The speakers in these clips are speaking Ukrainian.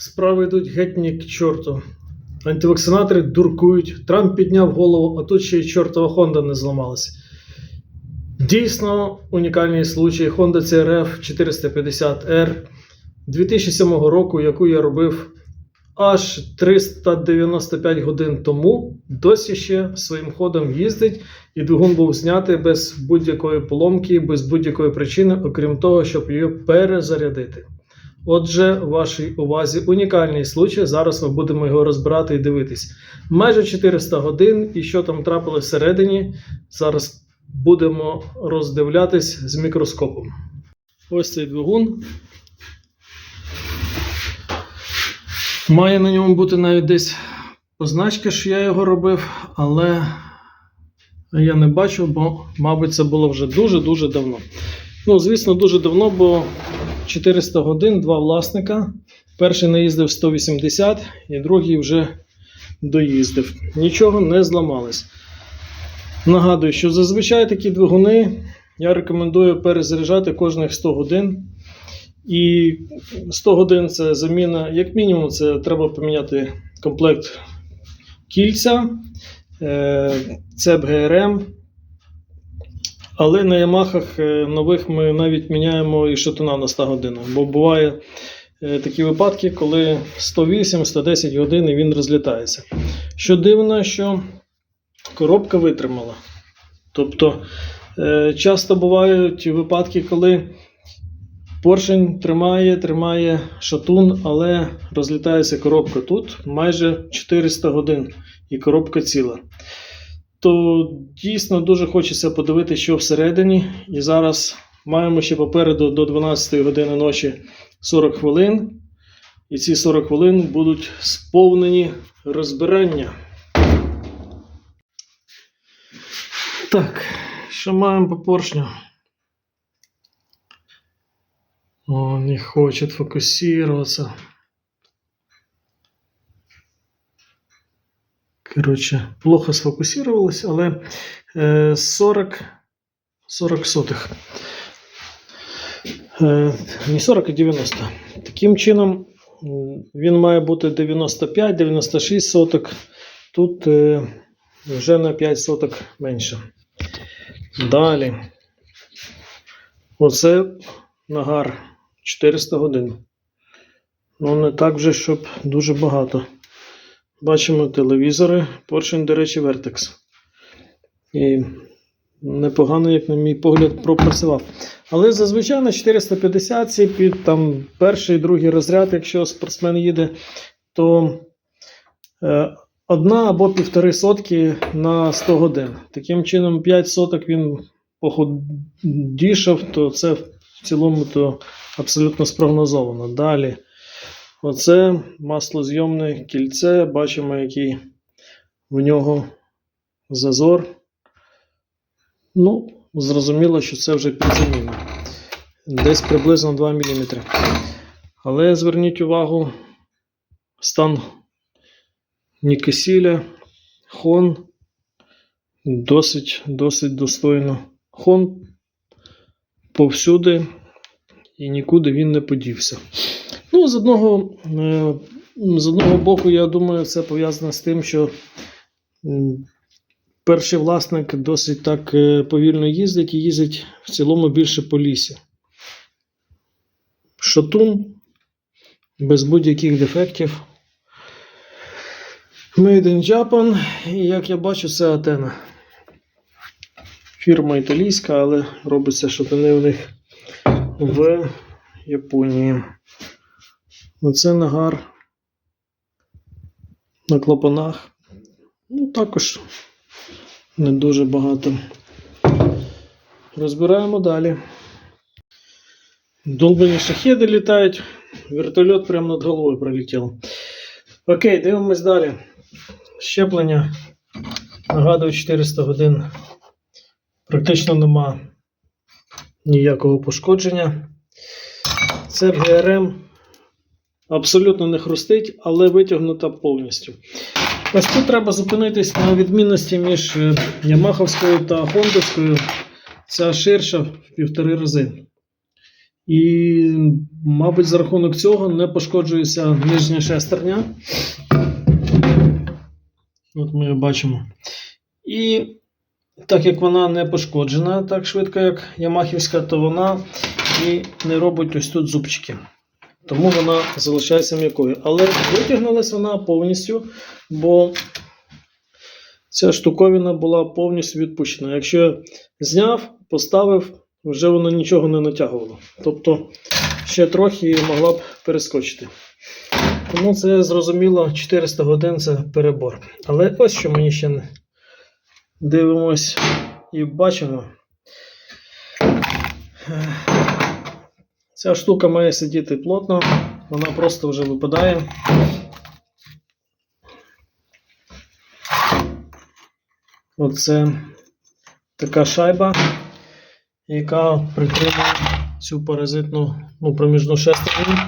Справи йдуть геть ні к чорту. Антивакцинатори дуркують. Трамп підняв голову, а тут ще й чортова Honda не зламалася. Дійсно унікальний случай Honda CRF 450R 2007 року, яку я робив аж 395 годин тому, досі ще своїм ходом їздить, і двигун був знятий без будь-якої поломки, без будь-якої причини, окрім того, щоб її перезарядити. Отже, вашій увазі унікальний случай. Зараз ми будемо його розбирати і дивитись. Майже 400 годин, і що там трапилось всередині, зараз будемо роздивлятись з мікроскопом. Ось цей двигун. Має на ньому бути навіть десь позначка, що я його робив, але я не бачу, бо, мабуть, це було вже дуже-дуже давно. Ну, звісно, дуже давно, бо 400 годин, два власника. Перший наїздив 180 і другий вже доїздив. Нічого не зламалось. Нагадую, що зазвичай такі двигуни я рекомендую перезаряджати кожних 100 годин. І 100 годин це заміна, як мінімум, це треба поміняти комплект кільця, е, цеп ГРМ. Але на Ямахах е, нових ми навіть міняємо і шатуна на 100 годинах. Бо буває е, такі випадки, коли 108-110 годин і він розлітається. Що дивно, що коробка витримала. Тобто е, часто бувають випадки, коли поршень тримає, тримає шатун, але розлітається коробка тут майже 400 годин і коробка ціла. То дійсно дуже хочеться подивитися, що всередині. І зараз маємо ще попереду до 12 години ночі 40 хвилин. І ці 40 хвилин будуть сповнені розбирання. Так, що маємо по поршню? О, не хочет фокусироваться. Короче, плохо сфокусировалось, але е, 40, 40 сотих. Е, не 40, а 90. Таким чином, він має бути 95-96 соток. Тут е, вже на 5 соток менше. Далі. Оце нагар 400 годин. Ну, не так вже, щоб дуже багато. Бачимо телевізори. Поршень, до речі, Vertex. І непогано, як на мій погляд, пропрацював. Але зазвичай на 450 ці під там, перший другий розряд, якщо спортсмен їде, то е, одна або півтори сотки на 100 годин. Таким чином, 5 соток він походішав, то це в цілому то абсолютно спрогнозовано. Далі. Оце маслозйомне кільце. Бачимо, який в нього зазор. Ну, зрозуміло, що це вже під. Десь приблизно 2 мм. Але зверніть увагу, стан Нікесіля, хон досить, досить достойно. Хон повсюди і нікуди він не подівся. Ну, з одного, е, з одного боку, я думаю, це пов'язано з тим, що перший власник досить так е, повільно їздить і їздить в цілому більше по лісі. Шатун без будь-яких дефектів. Made in Japan, і як я бачу, це Атена. Фірма італійська, але робиться шатуни у них в Японії. Оце нагар на клапанах. Ну, також не дуже багато. Розбираємо далі. Долбані шахеди літають, вертольот прямо над головою пролетів. Окей, дивимось далі. Щеплення. Нагадую, 400 годин. Практично нема ніякого пошкодження. Це ГРМ абсолютно не хрустить, але витягнута повністю. Ось тут треба зупинитись на відмінності між е, Ямаховською та Хондовською. Ця ширша в півтори рази. І, мабуть, за рахунок цього не пошкоджується нижня шестерня. От ми її бачимо. І так як вона не пошкоджена так швидко, як Ямахівська, то вона і не робить ось тут зубчики. Тому вона залишається м'якою. Але витягнулася вона повністю, бо ця штуковина була повністю відпущена. Якщо я зняв, поставив, вже воно нічого не натягувало. Тобто ще трохи і могла б перескочити. Тому це зрозуміло, 400 годин це перебор. Але ось що мені ще не дивимось і бачимо. Ця штука має сидіти плотно, вона просто вже випадає. Оце така шайба, яка притримує цю паразитну ну, проміжну шестерню.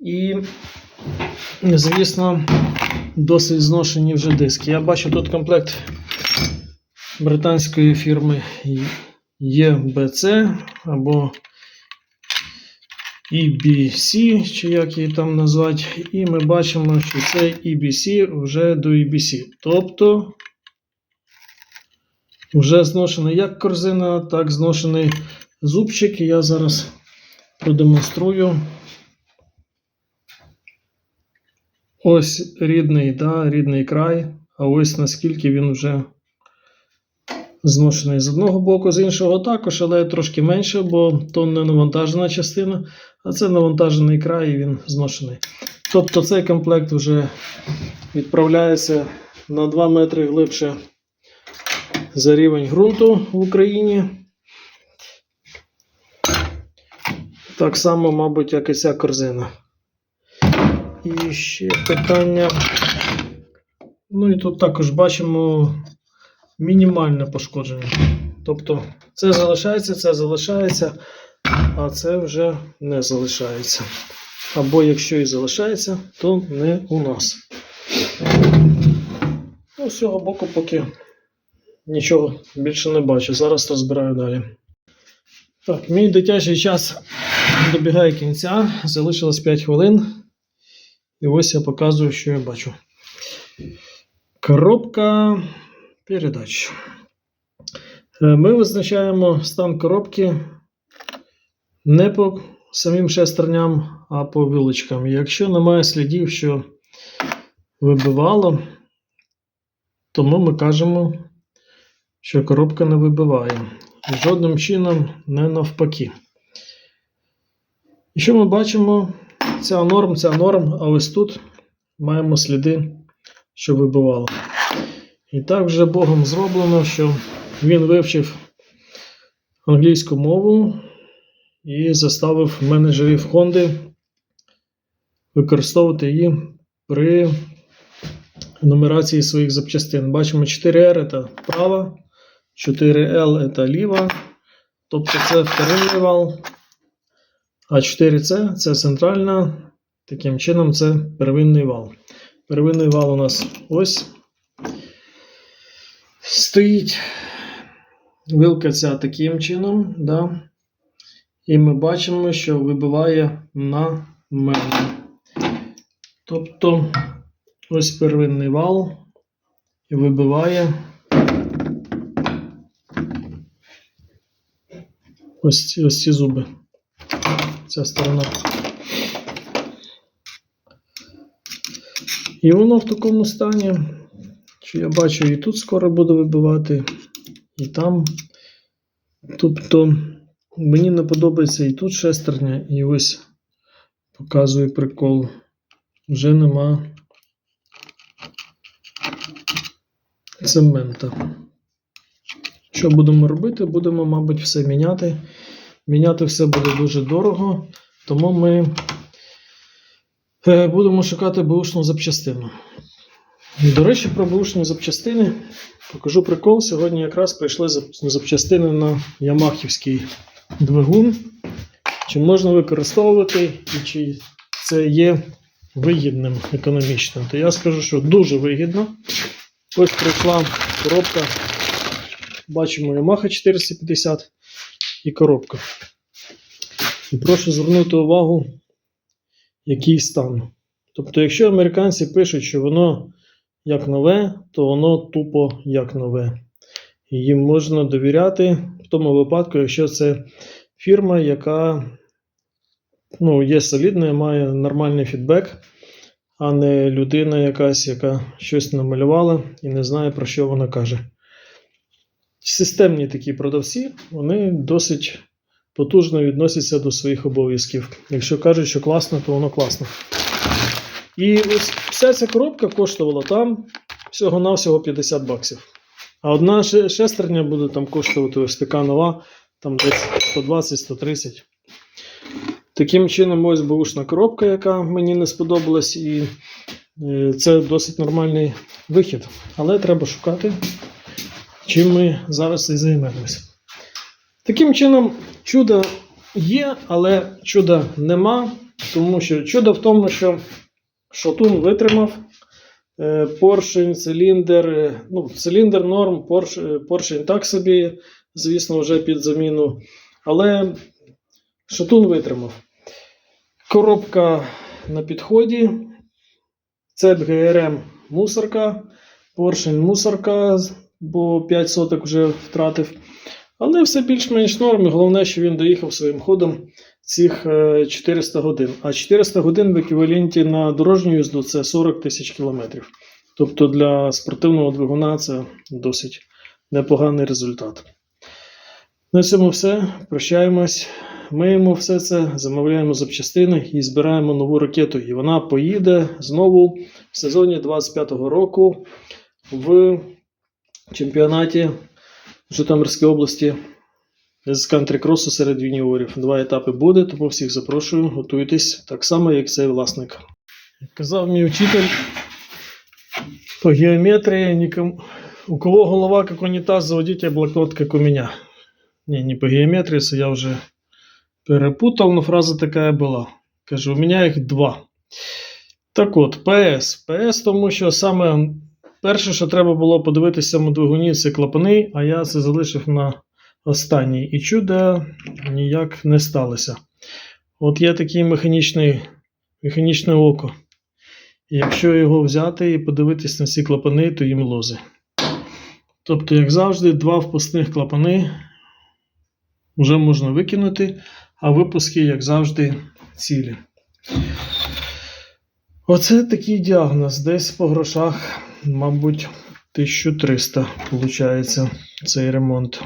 І, звісно, досить зношені вже диски. Я бачу тут комплект британської фірми EBC або EBC, чи як її там назвати, і ми бачимо, що цей EBC вже до EBC. Тобто вже зношений як корзина, так зношений зубчик. І я зараз продемонструю. Ось рідний, да, рідний край, а ось наскільки він вже зношений з одного боку, з іншого також, але трошки менше, бо то не навантажена частина, а це навантажений край і він зношений. Тобто цей комплект вже відправляється на 2 метри глибше за рівень ґрунту в Україні. Так само, мабуть, як і ця корзина. І ще питання. Ну і тут також бачимо мінімальне пошкодження. Тобто це залишається, це залишається, а це вже не залишається. Або якщо і залишається, то не у нас. Ну, з цього боку поки нічого більше не бачу. Зараз розбираю далі. Так, мій дитячий час добігає кінця. Залишилось 5 хвилин. І ось я показую, що я бачу. Коробка передач. Е, Ми визначаємо стан коробки не по самим шестерням, а по вилочкам. Якщо немає слідів, що вибивало, тому ми кажемо, що коробка не вибиває. Жодним чином не навпаки. І що ми бачимо? Ця норм, ця норм, а ось тут маємо сліди, що вибивало. І так вже Богом зроблено, що він вивчив англійську мову і заставив менеджерів Honda використовувати її при нумерації своїх запчастин. Бачимо 4R це права, 4L це ліва, тобто це вторинний вал, а 4C це центральна. Таким чином, це первинний вал. Первинний вал у нас ось стоїть. Вилка ця таким чином, да? і ми бачимо, що вибиває на мене. Тобто ось первинний вал вибиває ось, ці- ось ці зуби. Ця сторона. І воно в такому стані, що я бачу, і тут скоро буде вибивати, і там. Тобто мені не подобається і тут шестерня, і ось показую прикол. Вже нема цемента. Що будемо робити? Будемо, мабуть, все міняти. Міняти все буде дуже дорого, тому ми е, будемо шукати бушну запчастину. До речі, про бушні запчастини покажу прикол. Сьогодні якраз прийшли запчастини на Ямахівський двигун. Чи можна використовувати, і чи це є вигідним економічним? То я скажу, що дуже вигідно. Ось прийшла коробка. Бачимо Yamaha 450 і коробка. І прошу звернути увагу, який стан. Тобто, якщо американці пишуть, що воно як нове, то воно тупо як нове. Їм можна довіряти в тому випадку, якщо це фірма, яка ну, є солідною, має нормальний фідбек, а не людина якась, яка щось намалювала і не знає, про що вона каже. Системні такі продавці, вони досить потужно відносяться до своїх обов'язків. Якщо кажуть, що класно, то воно класно. І ось вся ця коробка коштувала там всього-навсього 50 баксів. А одна шестерня буде там коштувати ось така нова, там десь 120-130. Таким чином, ось бушна коробка, яка мені не сподобалась, і е, це досить нормальний вихід. Але треба шукати, чим ми зараз і займемося. Таким чином, чудо є, але чуда нема, тому що чудо в тому, що шатун витримав. Е, Поршень, циліндр, е, ну, циліндр норм, порш, е, поршень так собі, звісно, вже під заміну. Але шатун витримав. Коробка на підході. Цеп ГРМ мусорка, поршень мусорка, бо 5 соток вже втратив. Але все більш-менш норм. і Головне, що він доїхав своїм ходом цих е, 400 годин. А 400 годин в еквіваленті на дорожню їзду це 40 тисяч кілометрів. Тобто для спортивного двигуна це досить непоганий результат. На цьому все. Прощаємось. Миємо все це, замовляємо запчастини і збираємо нову ракету. І вона поїде знову в сезоні 25-го року в чемпіонаті Житомирської області з кантрі-кросу серед юніорів. Два етапи буде, тому всіх запрошую, готуйтесь так само, як цей власник. Як казав мій вчитель по геометрії, нікому... у кого голова як унітаз, заводите блокнот, як у мене. Не, не по геометрии, це я вже перепутав, но фраза така була. Кажу, у мене їх два. Так от, ПС. ПС, тому що саме перше, що треба було подивитися в двигуні, це клапани, а я це залишив на останній. І чудо ніяк не сталося. От є механічний, механічне око. І якщо його взяти і подивитись на ці клапани, то їм лози. Тобто, як завжди, два впускних клапани вже можна викинути, а випуски, як завжди, цілі. Оце такий діагноз. Десь по грошах, мабуть, 1300 виходить цей ремонт.